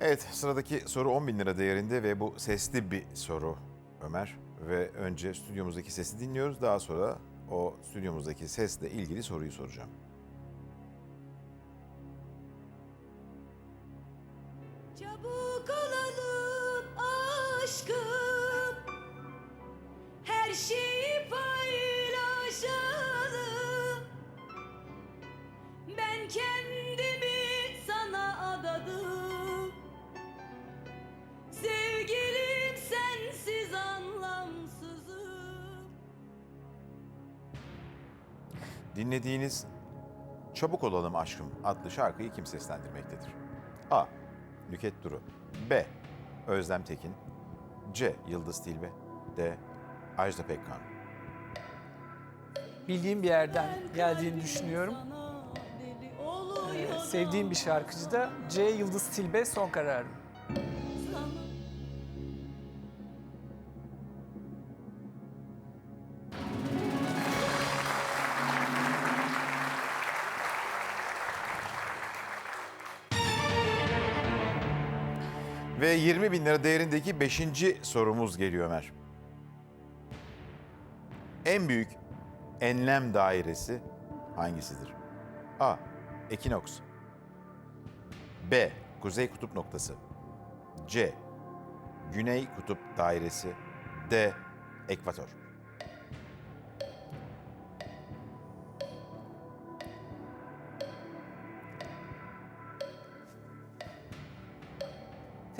Evet sıradaki soru 10 bin lira değerinde ve bu sesli bir soru Ömer. Ve önce stüdyomuzdaki sesi dinliyoruz. Daha sonra o stüdyomuzdaki sesle ilgili soruyu soracağım. Çabuk olalım aşkım Her şeyi paylaşalım Ben kendimi Dinlediğiniz Çabuk Olalım Aşkım adlı şarkıyı kim seslendirmektedir? A. Nüket Duru B. Özlem Tekin C. Yıldız Tilbe D. Ajda Pekkan bildiğim bir yerden geldiğini düşünüyorum. Ee, sevdiğim bir şarkıcı da C. Yıldız Tilbe son kararım. Ve 20 bin lira değerindeki 5. sorumuz geliyor Ömer. En büyük enlem dairesi hangisidir? A. Ekinoks B. Kuzey kutup noktası C. Güney kutup dairesi D. Ekvator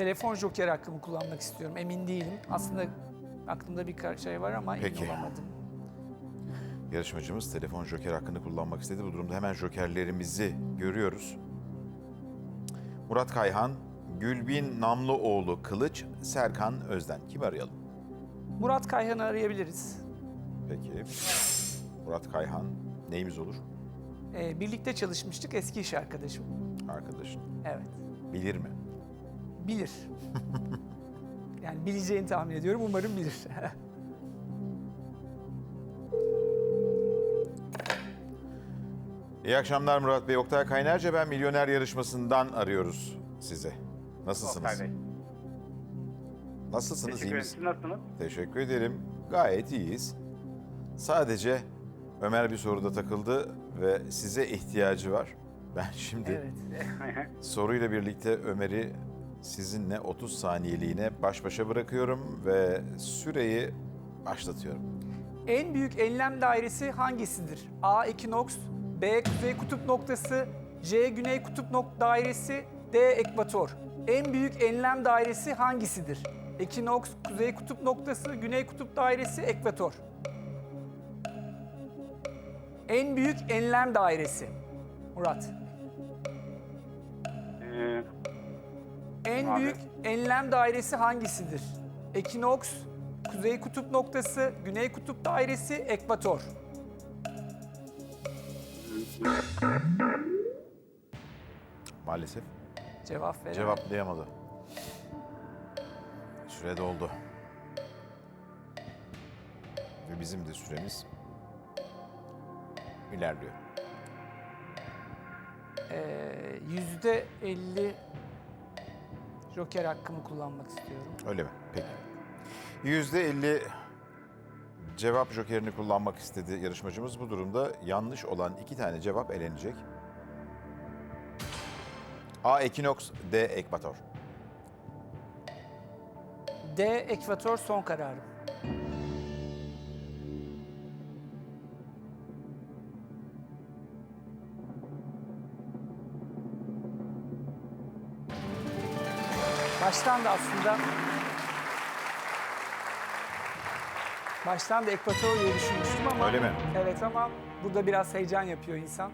Telefon joker hakkımı kullanmak istiyorum. Emin değilim. Aslında aklımda birkaç şey var ama Peki. emin olamadım. Yarışmacımız telefon joker hakkını kullanmak istedi. Bu durumda hemen jokerlerimizi görüyoruz. Murat Kayhan, Gülbin Namlıoğlu Kılıç, Serkan Özden. Kim arayalım? Murat Kayhan'ı arayabiliriz. Peki. Murat Kayhan neyimiz olur? Ee, birlikte çalışmıştık eski iş arkadaşım. Arkadaşın. Evet. Bilir mi? Bilir. yani bileceğini tahmin ediyorum. Umarım bilir. İyi akşamlar Murat Bey. Oktay Kaynarca ben Milyoner Yarışması'ndan arıyoruz sizi. Nasılsınız? Oktay Bey. Nasılsınız? Teşekkür iyi ederim. misiniz? Siz nasılsınız? Teşekkür ederim. Gayet iyiyiz. Sadece Ömer bir soruda takıldı ve size ihtiyacı var. Ben şimdi evet. soruyla birlikte Ömer'i sizinle 30 saniyeliğine baş başa bırakıyorum ve süreyi başlatıyorum. En büyük enlem dairesi hangisidir? A. Ekinoks B. Kuzey kutup noktası C. Güney kutup nok dairesi D. Ekvator En büyük enlem dairesi hangisidir? Ekinoks, Kuzey kutup noktası, Güney kutup dairesi, Ekvator En büyük enlem dairesi Murat En Abi. büyük enlem dairesi hangisidir? Ekinoks, Kuzey kutup noktası, Güney kutup dairesi, Ekvator Maalesef Cevap ver. cevaplayamadı. Süre doldu. Ve bizim de süremiz ilerliyor. Ee, Yüzde 50 Joker hakkımı kullanmak istiyorum. Öyle mi? Peki. Yüzde elli cevap jokerini kullanmak istedi yarışmacımız. Bu durumda yanlış olan iki tane cevap elenecek. A. Ekinoks, D. Ekvator. D. Ekvator son kararım. Baştan da aslında Baştan da Ekvator diye düşünmüştüm ama Öyle mi? Evet ama burada biraz heyecan yapıyor insan.